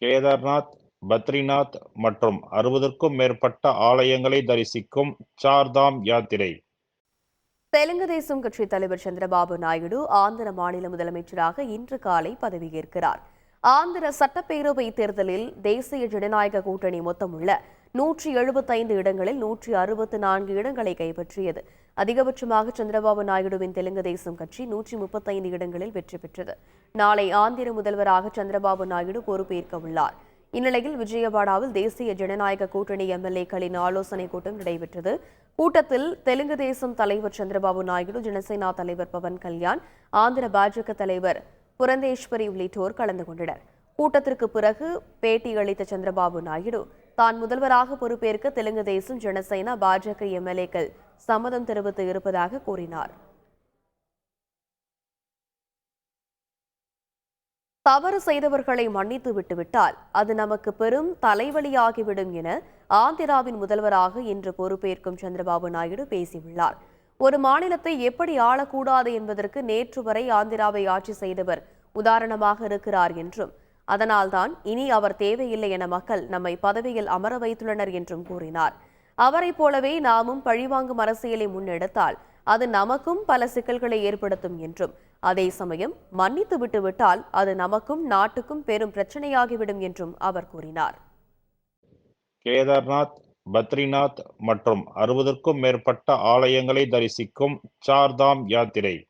கேதார்நாத் பத்ரிநாத் மற்றும் அறுபதுக்கும் மேற்பட்ட ஆலயங்களை தரிசிக்கும் சார்தாம் யாத்திரை. தெலுங்கு தேசம் கட்சி தலைவர் சந்திரபாபு நாயுடு ஆந்திர மாநில முதலமைச்சராக இன்று காலை பதவியேற்கிறார். ஆந்திர சட்டப்பேரவை தேர்தலில் தேசிய ஜனநாயக கூட்டணி மொத்தமுள்ள நூற்றி எழுபத்தைந்து இடங்களில் நூற்றி அறுபத்து நான்கு இடங்களை கைப்பற்றியது. அதிகபட்சமாக சந்திரபாபு நாயுடுவின் தெலுங்கு தேசம் கட்சி நூற்றி முப்பத்தைந்து இடங்களில் வெற்றி பெற்றது. நாளை ஆந்திர முதல்வராக சந்திரபாபு நாயுடு பொறுப்பேற்க உள்ளார் இந்நிலையில் விஜயவாடாவில் தேசிய ஜனநாயக கூட்டணி எம்எல்ஏக்களின் ஆலோசனைக் கூட்டம் நடைபெற்றது. கூட்டத்தில் தெலுங்கு தேசம் தலைவர் சந்திரபாபு நாயுடு ஜனசேனா தலைவர் பவன் கல்யாண் ஆந்திர பாஜக தலைவர் புரந்தேஸ்வரி உள்ளிட்டோர் கலந்து கொண்டனர். கூட்டத்திற்கு பிறகு பேட்டியளித்த சந்திரபாபு நாயுடு தான் முதல்வராக பொறுப்பேற்க தெலுங்கு தேசம் ஜனசேனா பாஜக எம்எல்ஏக்கள் சம்மதம் தெரிவித்து இருப்பதாக கூறினார். தவறு செய்தவர்களை மன்னித்து விட்டுவிட்டால் அது நமக்கு பெரும் தலைவலியாகிவிடும் என ஆந்திராவின் முதல்வராக இன்று பொறுப்பேற்கும் சந்திரபாபு நாயுடு பேசியுள்ளார். ஒரு மாநிலத்தை எப்படி ஆளக்கூடாது என்பதற்கு நேற்று வரை ஆந்திராவை ஆட்சி செய்தவர் உதாரணமாக இருக்கிறார் என்றும் அதனால்தான் இனி அவர் தேவையில்லை என மக்கள் நம்மை பதவியில் அமர வைத்துள்ளனர் என்றும் கூறினார். அவரைப் போலவே நாமும் பழிவாங்கும் அரசியலை முன்னெடுத்தால் அது நமக்கும் பல சிக்கல்களை ஏற்படுத்தும் என்றும். அதே சமயம் மன்னித்து விட்டுவிட்டால் அது நமக்கும் நாட்டுக்கும் பெரும் பிரச்சனையாகிவிடும் என்றும் அவர் கூறினார். கேதார்நாத் பத்ரிநாத் மற்றும் அறுபதற்கும் மேற்பட்ட ஆலயங்களை தரிசிக்கும் சார்தாம் யாத்திரை.